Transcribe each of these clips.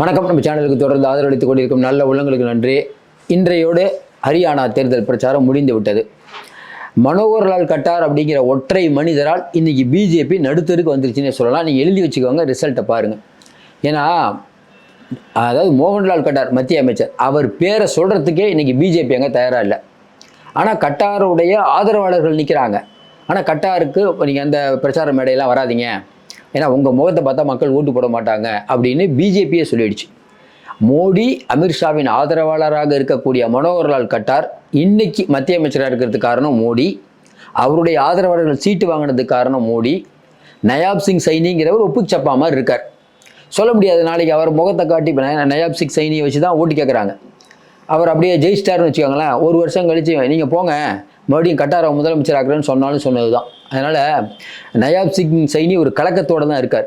வணக்கம். நம்ம சேனலுக்கு தொடர்ந்து ஆதரவளித்துக் கொண்டிருக்கும் நல்ல உள்ளங்களுக்கு நன்றி. இன்றையோடு ஹரியானா தேர்தல் பிரச்சாரம் முடிந்து விட்டது. மனோகர்லால் கட்டார் அப்படிங்கிற ஒற்றை மனிதரால் இன்னைக்கு பிஜேபி நடுத்தருக்கு வந்துருச்சுன்னே சொல்லலாம். நீங்கள் எழுதி வச்சுக்கோங்க ரிசல்ட்டை பாருங்கள் ஏன்னா அதாவது மோகன்லால் கட்டார் மத்திய அமைச்சர் அவர் பேரை சொல்கிறதுக்கே இன்னைக்கு பிஜேபி அங்கே தயாராக இல்லை. ஆனால் கட்டாருடைய ஆதரவாளர்கள் நிற்கிறாங்க ஆனால் கட்டாருக்கு நீங்கள் அந்த பிரச்சார மேடையெல்லாம் வராதீங்க. ஏன்னா உங்கள் முகத்தை பார்த்தா மக்கள் ஓட்டு போட மாட்டாங்க அப்படின்னு பிஜேபியே சொல்லிடுச்சு. மோடி அமித்ஷாவின் ஆதரவாளராக இருக்கக்கூடிய மனோகர்லால் கட்டார் இன்னைக்கு மத்திய அமைச்சராக இருக்கிறதுக்கு காரணம் மோடி. அவருடைய ஆதரவாளர்கள் சீட்டு வாங்கினதுக்கு காரணம் மோடி. நயாப் சிங் சைனிங்கிறவர் ஒப்புச்சப்பா சப்பா மாதிரி இருக்கார். சொல்ல முடியாது நாளைக்கு அவர் முகத்தை காட்டி இப்போ நயாப் சிங் சைனியை வச்சு தான் ஓட்டு கேட்குறாங்க அவர் அப்படியே ஜெயிச்சிட்டாருன்னு வச்சுக்கோங்களேன் ஒரு வருஷம் கழிச்சு நீங்கள் போங்க மறுபடியும் கட்டார முதலமைச்சர் ஆக்குறேன்னு சொன்னாலும் சொன்னது தான் அதனால் நயாப் சிங் சைனி ஒரு கலக்கத்தோடு தான் இருக்கார்.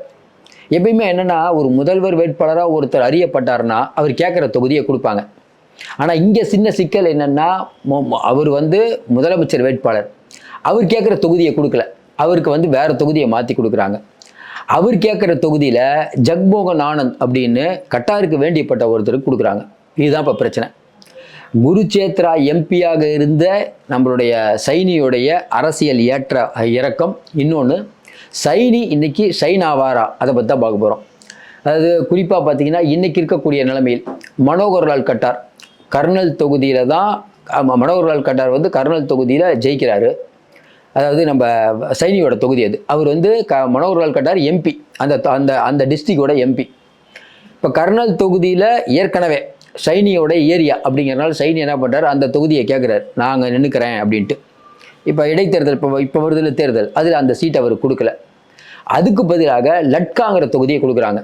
எப்பயுமே என்னென்னா ஒரு முதல்வர் வேட்பாளராக ஒருத்தர் அறியப்பட்டார்னா அவர் கேட்குற தொகுதியை கொடுப்பாங்க. ஆனால் இங்கே சின்ன சிக்கல் என்னென்னா அவர் வந்து முதலமைச்சர் வேட்பாளர். அவர் கேட்குற தொகுதியை கொடுக்கல. அவருக்கு வந்து வேறு தொகுதியை மாற்றி கொடுக்குறாங்க. அவர் கேட்குற தொகுதியில் ஜக்மோகன் ஆனந்த் அப்படின்னு கட்டாருக்கு வேண்டியப்பட்ட ஒருத்தருக்கு கொடுக்குறாங்க. இதுதான் இப்போ பிரச்சனை. குருச்சேத்ரா எம்பியாக இருந்த நம்மளுடைய சைனியுடைய அரசியல் ஏற்ற இறக்கம். இன்னொன்று சைனி இன்னைக்கு சைன் ஆவாரா அதை பற்றி தான் பார்க்க போகிறோம் அதாவது குறிப்பாக பார்த்தீங்கன்னா இன்றைக்கி இருக்கக்கூடிய நிலைமையில் மனோகர்லால் கட்டார் கர்னல் தொகுதியில் தான் மனோகர்லால் கட்டார் வந்து கர்னல் தொகுதியில் ஜெயிக்கிறாரு. அதாவது நம்ம சைனியோட தொகுதி அது. அவர் வந்து க மனோகர்லால் கட்டார் எம்பி அந்த அந்த அந்த டிஸ்ட்ரிக்டோட எம்பி இப்போ கர்னல் தொகுதியில் ஏற்கனவே சைனியோட ஏரியா அப்படிங்கிறனால சைனி என்ன பண்ணுறாரு அந்த தொகுதியை கேட்குறாரு நாங்கள் நின்றுக்கிறேன் அப்படின்ட்டு. இப்போ இடைத்தேர்தல் இப்போ இப்போ வருதில் தேர்தல். அதில் அந்த சீட் அவர் கொடுக்கல. அதுக்கு பதிலாக லட்காங்கிற தொகுதியை கொடுக்குறாங்க.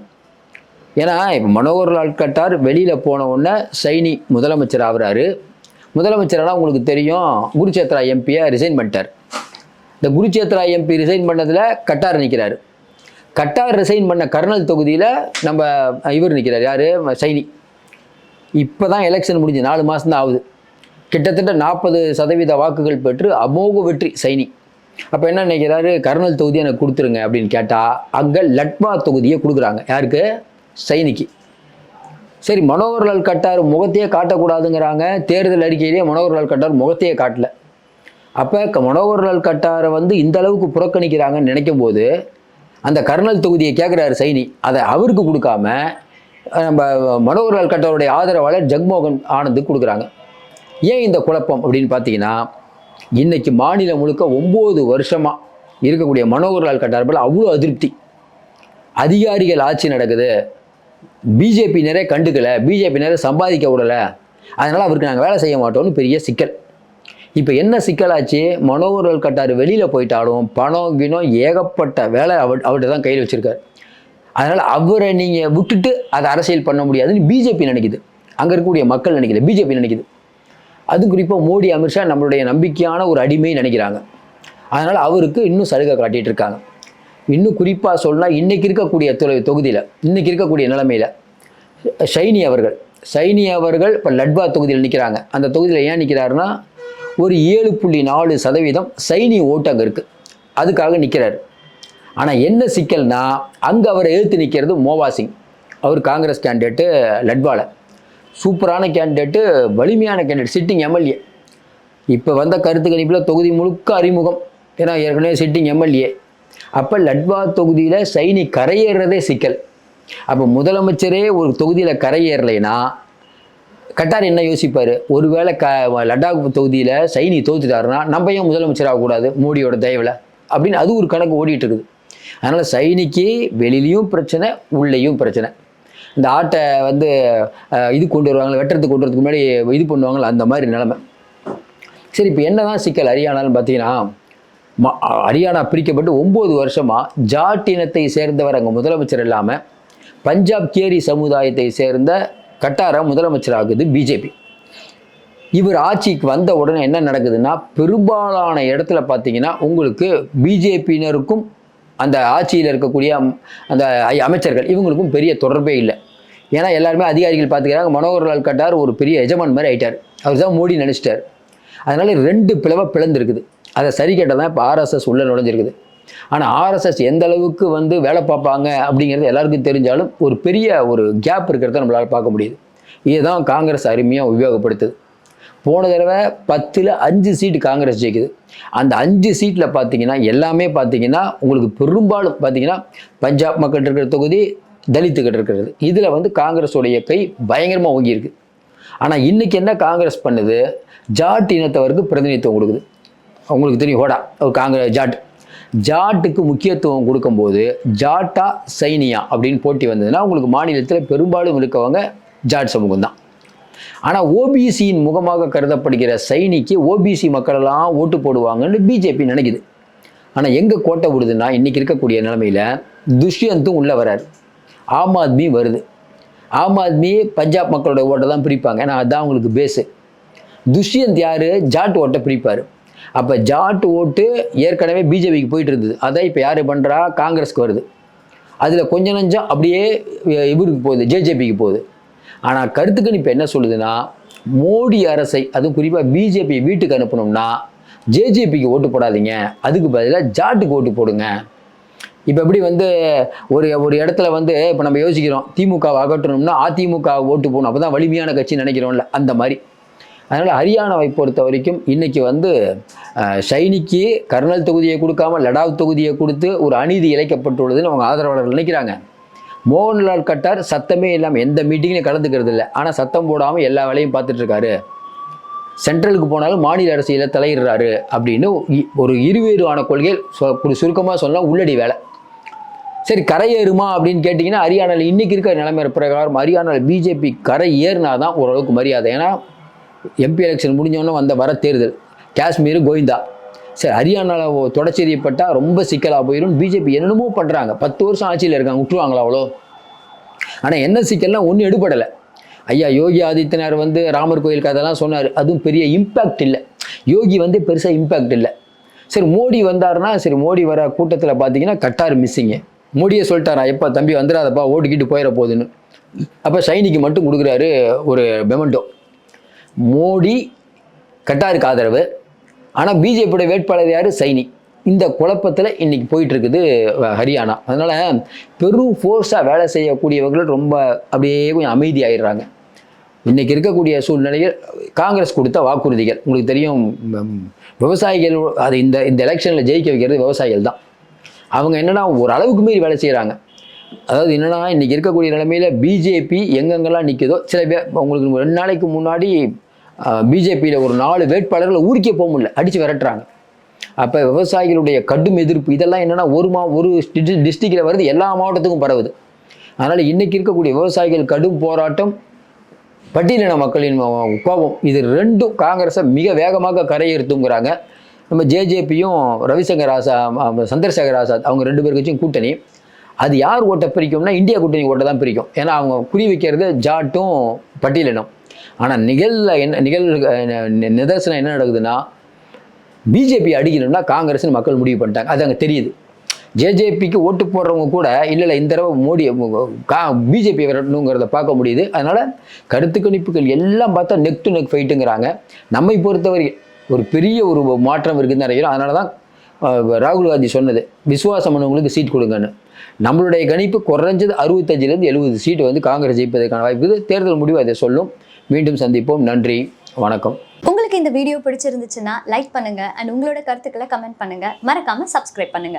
ஏன்னா இப்போ மனோகர்லால் கட்டார் வெளியில் போன உடனே சைனி முதலமைச்சர் ஆகுறாரு. முதலமைச்சரானா உங்களுக்கு தெரியும் குருச்சேத்ரா எம்பியை ரிசைன் பண்ணிட்டார். இந்த குருச்சேத்ரா எம்பி ரிசைன் பண்ணதில் கட்டார் நிற்கிறாரு கட்டார் ரிசைன் பண்ண கர்னல் தொகுதியில் நம்ம இவர் நிற்கிறார் யார்? சைனி. இப்போ தான் எலெக்ஷன் முடிஞ்சு நாலு மாதம் தான் ஆகுது. கிட்டத்தட்ட நாற்பது சதவீத வாக்குகள் பெற்று அமோக வெற்றி சைனி. அப்போ என்ன நினைக்கிறாரு? கர்னல் தொகுதி எனக்கு கொடுத்துருங்க அப்படின்னு கேட்டால் அங்கே லட்மா தொகுதியை கொடுக்குறாங்க. யாருக்கு? சைனிக்கு. சரி மனோகர்லால் கட்டார் முகத்தையே காட்டக்கூடாதுங்கிறாங்க. தேர்தல் அறிக்கையிலேயே மனோகர்லால் கட்டார் முகத்தையே காட்டல. அப்போ மனோகர்லால் கட்டாரை வந்து இந்த அளவுக்கு புறக்கணிக்கிறாங்கன்னு நினைக்கும் போது அந்த கர்னல் தொகுதியை கேட்குறாரு சைனி. அதை அவருக்கு கொடுக்காம நம்ம மனோகர்லால் கட்டாருடைய ஆதரவாளர் ஜக்மோகன் ஆனந்துக்கு கொடுக்குறாங்க. ஏன் இந்த குழப்பம் அப்படின்னு பார்த்தீங்கன்னா இன்றைக்கி மாநிலம் முழுக்க ஒம்பது வருஷமாக இருக்கக்கூடிய மனோகர்லால் கட்டார் அவ்வளோ அதிருப்தி. அதிகாரிகள் ஆட்சி நடக்குது. பிஜேபி நிறைய கண்டுக்கல பிஜேபி நிறைய சம்பாதிக்க விடலை. அதனால் அவருக்கு நாங்கள் வேலை செய்ய மாட்டோம்னு பெரிய சிக்கல். இப்போ என்ன சிக்கலாச்சு மனோகர்லால் கட்டார் வெளியில் போயிட்டாலும் பணம் கிணம் ஏகப்பட்ட வேலை அவர் அவர்கிட்ட தான் கையில் வச்சுருக்காரு. அதனால் அவரை நீங்கள் விட்டுட்டு அதை அரசியல் பண்ண முடியாதுன்னு பிஜேபி நினைக்குது. அங்கே இருக்கக்கூடிய மக்கள் நினைக்குது. பிஜேபி நினைக்குது. அது குறிப்பாக மோடி அமித்ஷா நம்மளுடைய நம்பிக்கையான ஒரு அடிமை நினைக்கிறாங்க. அதனால் அவருக்கு இன்னும் சலுகை காட்டிகிட்டு இருக்காங்க. இன்னும் குறிப்பாக சொன்னால் இன்றைக்கி இருக்கக்கூடிய தொலை தொகுதியில் இன்னைக்கு இருக்கக்கூடிய நிலைமையில் ஷைனி அவர்கள் ஷைனி அவர்கள் இப்போ லட்வா தொகுதியில் நிற்கிறாங்க அந்த தொகுதியில் ஏன் நிற்கிறாருன்னா ஒரு ஏழு புள்ளி நாலு சதவீதம் சைனி ஓட்டு அங்கே இருக்குது அதுக்காக நிற்கிறாரு ஆனால் என்ன சிக்கல்னா அங்கே அவரை எழுத்து நிற்கிறது மோவா சிங் அவர் காங்கிரஸ் கேண்டிடேட்டு லட்வால. சூப்பரான கேண்டிடேட்டு வலிமையான கேண்டிடேட் சிட்டிங் எம்எல்ஏ இப்போ வந்த கருத்து கணிப்பில் தொகுதி முழுக்க அறிமுகம். ஏன்னா ஏற்கனவே சிட்டிங் எம்எல்ஏ அப்போ லட்வா தொகுதியில் சைனி கரையேறதே சிக்கல். அப்போ முதலமைச்சரே ஒரு தொகுதியில் கரையேறலைன்னா கட்டார் என்ன யோசிப்பார்? ஒருவேளை க லடாக் தொகுதியில் சைனி தோத்துட்டாருன்னா நம்ம ஏன் முதலமைச்சர் ஆகக்கூடாது? மோடியோட தயவில். அப்படின்னு அது ஒரு கணக்கு ஓடிட்டு இருக்குது. அதனால் சைனிக்கு வெளியிலையும் பிரச்சனை உள்ளேயும் பிரச்சனை. இந்த ஆட்டை வந்து இது கொண்டு வருவாங்களே வெட்டுறதுக்கு கொண்டு வரதுக்கு முன்னாடி இது பண்ணுவாங்களே அந்த மாதிரி நிலமை. சரி இப்போ என்ன தான் சிக்கல் ஹரியானான்னு பார்த்தீங்கன்னா ம- ஹரியானா பிரிக்கப்பட்டு ஒம்பது வருஷமாக ஜாட் இனத்தை சேர்ந்தவர் அங்கே முதலமைச்சர் இல்லாமல் பஞ்சாப் கேரி சமுதாயத்தை சேர்ந்த கட்டாரா முதலமைச்சர் ஆகுது பிஜேபி. இவர் ஆட்சிக்கு வந்த உடனே என்ன நடக்குதுன்னா பெரும்பாலான இடத்துல பார்த்தீங்கன்னா உங்களுக்கு பிஜேபியினருக்கும் அந்த ஆட்சியில் இருக்கக்கூடிய அந்த அமைச்சர்கள் இவங்களுக்கும் பெரிய தொடர்பே இல்லை. ஏன்னா எல்லாருமே அதிகாரிகள் பார்த்துக்கிறாங்க மனோகர்லால் கட்டார் ஒரு பெரிய எஜமான் மாதிரி ஆயிட்டார். அவர் தான் மோடி நினச்சிட்டார். அதனால் ரெண்டு பிளவை பிளந்துருக்குது. அதை சரி கேட்டால் தான் இப்போ ஆர்எஸ்எஸ் உள்ளே நுழைஞ்சிருக்குது. ஆனால் ஆர்எஸ்எஸ் எந்த அளவுக்கு வந்து வேலை பார்ப்பாங்க அப்படிங்கிறது எல்லாருக்கும் தெரிஞ்சாலும் ஒரு பெரிய ஒரு கேப் இருக்கிறத நம்மளால் பார்க்க முடியுது. இதுதான் காங்கிரஸ் அருமையாக உபயோகப்படுத்துது. போன தடவை பத்தில் அஞ்சு சீட்டு காங்கிரஸ் ஜெயிக்குது. அந்த அஞ்சு சீட்டில் பார்த்தீங்கன்னா எல்லாமே பார்த்தீங்கன்னா உங்களுக்கு பெரும்பாலும் பார்த்தீங்கன்னா பஞ்சாப் மக்கள் இருக்கிற தொகுதி தலித்துக்கிட்ட இருக்கிறது. இதில் வந்து காங்கிரஸோடைய கை பயங்கரமாக ஓங்கியிருக்கு. ஆனால் இன்னைக்கு என்ன காங்கிரஸ் பண்ணுது? ஜாட் இனத்தவருக்கு பிரதிநிதித்துவம் கொடுக்குது. அவங்களுக்கு தெரியும் ஹோடா காங்கிரஸ் ஜாட். ஜாட்டுக்கு முக்கியத்துவம் கொடுக்கும்போது ஜாட்டா சைனியா அப்படின்னு போட்டி வந்ததுன்னா உங்களுக்கு மாநிலத்தில் பெரும்பாலும் இருக்கவங்க ஜாட் சமூகம் தான் ஆனால் ஓபிசியின் முகமாக கருதப்படுகிற சைனிக்கு ஓபிசி மக்களெல்லாம் ஓட்டு போடுவாங்கன்னு பிஜேபி நினைக்குது. ஆனால் எங்கே கோட்டை விடுதுன்னா இன்றைக்கி இருக்கக்கூடிய நிலமையில் துஷ்யந்தும் உள்ளே வராரு. ஆம் ஆத்மி வருது. ஆம் ஆத்மி பஞ்சாப் மக்களோட ஓட்டை தான் பிரிப்பாங்க. ஏன்னா அதுதான் அவங்களுக்கு பேஸு துஷ்யந்த் யார்? ஜாட் ஓட்டை பிரிப்பார். அப்போ ஜாட் ஓட்டு ஏற்கனவே பிஜேபிக்கு போயிட்டு இருந்தது. அதான் இப்போ யார் பண்ணுறா காங்கிரஸ்க்கு வருது. அதில் கொஞ்சம் நஞ்சம் அப்படியே இவருக்கு போகுது ஜேஜேபிக்கு போகுது. ஆனால் கருத்துக்கணிப்பு என்ன சொல்லுதுன்னா மோடி அரசை அதுவும் குறிப்பாக பிஜேபி வீட்டுக்கு அனுப்பணும்னா ஜேஜேபிக்கு ஓட்டு போடாதீங்க. அதுக்கு பதிலாக ஜாட்டுக்கு ஓட்டு போடுங்க. இப்போ எப்படி வந்து ஒரு ஒரு இடத்துல வந்து இப்போ நம்ம யோசிக்கிறோம் திமுகவை அகற்றணும்னா அதிமுக ஓட்டு போகணும் அப்போ தான் வலிமையான கட்சி நினைக்கிறோம்ல அந்த மாதிரி. அதனால் ஹரியானாவை பொறுத்த வரைக்கும் இன்றைக்கி வந்து ஷைனிக்கு கர்னல் தொகுதியை கொடுக்காம லடாக் தொகுதியை கொடுத்து ஒரு அநீதி இழைக்கப்பட்டுள்ளதுன்னு அவங்க ஆதரவாளர்கள் நினைக்கிறாங்க. மோகன்லால் கட்டார் சத்தமே இல்லாமல் எந்த மீட்டிங்லையும் கலந்துக்கிறது இல்லை. ஆனால் சத்தம் போடாமல் எல்லா வேலையும் பார்த்துட்ருக்காரு. சென்ட்ரலுக்கு போனாலும் மாநில அரசியலில் தலையிடுறாரு அப்படின்னு இ- ஒரு இருவேறுவான கொள்கைகள் சொல் சுருக்கமாக சொன்னால் உள்ளடி வேலை. சரி கரை ஏறுமா அப்படின்னு கேட்டிங்கன்னா ஹரியானாவில் இன்றைக்கி இருக்கிற நிலைமை பிரகாரம் ஹரியானாவில் பிஜேபி கரை ஏறினா தான் ஓரளவுக்கு மரியாதை. ஏன்னா எம்பி எலெக்ஷன் முடிஞ்சவொன்னே வந்த வர தேர்தல். காஷ்மீர் கோவிந்தா சரி ஹரியானாவில் தொடச்சரியப்பட்டால் ரொம்ப சிக்கலாக போயிடும் பிஜேபி என்னென்னமோ பண்ணுறாங்க பத்து வருஷம் ஆட்சியில் இருக்காங்க விட்டுருவாங்களா அவ்வளோ? ஆனால் என்ன சிக்கல்லாம் ஒன்றும் எடுபடலை. ஐயா யோகி ஆதித்யநாத் வந்து ராமர் கோயில் கதைலாம் சொன்னார். அதுவும் பெரிய இம்பேக்ட் இல்லை. யோகி வந்து பெருசாக இம்பேக்ட் இல்லை. சரி மோடி வந்தாருன்னா சரி மோடி வர கூட்டத்தில் பார்த்தீங்கன்னா கட்டார் மிஸ்ஸிங்கு மோடியை சொல்லிட்டாரா எப்போ தம்பி வந்துடாதப்பா ஓட்டிக்கிட்டு போயிட போகுதுன்னு. அப்போ சைனிக்கு மட்டும் கொடுக்குறாரு ஒரு பெமெண்டோ மோடி கட்டாருக்கு ஆதரவு. ஆனால் பிஜேபியோட வேட்பாளர் யார்? சைனி. இந்த குழப்பத்தில் இன்னைக்கு போயிட்டுருக்குது ஹரியானா. அதனால் பெரும் ஃபோர்ஸாக வேலை செய்யக்கூடியவர்கள் ரொம்ப அப்படியே கொஞ்சம் அமைதியாகிடுறாங்க இன்றைக்கி இருக்கக்கூடிய சூழ்நிலையில் காங்கிரஸ் கொடுத்த வாக்குறுதிகள். உங்களுக்கு தெரியும் விவசாயிகள் அது இந்த இந்த எலெக்ஷனில் ஜெயிக்க வைக்கிறது விவசாயிகள் தான். அவங்க என்னன்னா ஒரு அளவுக்கு மீறி வேலை செய்கிறாங்க அதாவது என்னன்னா இன்றைக்கி இருக்கக்கூடிய நிலைமையில் பிஜேபி எங்கெங்கெல்லாம் நிற்குதோ சில பேர் உங்களுக்கு ரெண்டு நாளைக்கு முன்னாடி பிஜேபியில் ஒரு நாலு வேட்பாளர்களை ஊருக்கே போக முடியல. அடித்து விரட்டுறாங்க. அப்போ விவசாயிகளுடைய கடும் எதிர்ப்பு. இதெல்லாம் என்னென்னா ஒரு மா ஒரு டிஸ்ட்ரிக்டில் வருது எல்லா மாவட்டத்துக்கும் பரவுது. அதனால் இன்னைக்கு இருக்கக்கூடிய விவசாயிகள் கடும் போராட்டம் பட்டியலின மக்களின் கோபம். இது ரெண்டும் காங்கிரஸை மிக வேகமாக கரையேறுத்துங்கிறாங்க. நம்ம ஜேஜேபியும் ரவிசங்கர் ஆசாத் சந்திரசேகர் ஆசாத் அவங்க ரெண்டு பேருக்கும் கூட்டணி. அது யார் ஓட்டை பிரிக்கும்னா இந்தியா கூட்டணி ஓட்டை தான் பிரிக்கும். ஏன்னா அவங்க குறி வைக்கிறது ஜாட்டும் பட்டியலினம். ஆனால் நிகழ்ல என்ன நிகழ் நிதர்சனம் என்ன நடக்குதுன்னா பிஜேபி அடிக்கணும்னா காங்கிரஸ்னு மக்கள் முடிவு பண்ணிட்டாங்க. அது அங்கே தெரியுது. ஜேஜேபிக்கு ஓட்டு போடுறவங்க கூட இல்லை இல்லை இந்த தடவை மோடி கா பிஜேபி வரணுங்கிறத பார்க்க முடியுது. அதனால் கருத்து கணிப்புகள் எல்லாம் பார்த்தா நெக் டு நெக் ஃபைட்டுங்கிறாங்க நம்மை பொறுத்தவரை ஒரு பெரிய ஒரு மாற்றம் இருக்குதுன்னு நினைக்கிறோம் அதனால தான் ராகுல் காந்தி சொன்னது விசுவாசம் பண்ணவங்களுக்கு சீட் கொடுங்கன்னு. நம்மளுடைய கணிப்பு குறைஞ்சது அறுபத்தஞ்சிலேருந்து எழுபது சீட்டு வந்து காங்கிரஸ் ஜெயிப்பதற்கான வாய்ப்பு தேர்தல் முடிவு அதை சொல்லும். மீண்டும் சந்திப்போம். நன்றி. வணக்கம். உங்களுக்கு இந்த வீடியோ பிடிச்சிருந்துச்சுன்னா லைக் பண்ணுங்க. அண்ட் உங்களோட கருத்துக்களை கமெண்ட் பண்ணுங்க. மறக்காம சப்ஸ்கிரைப் பண்ணுங்க.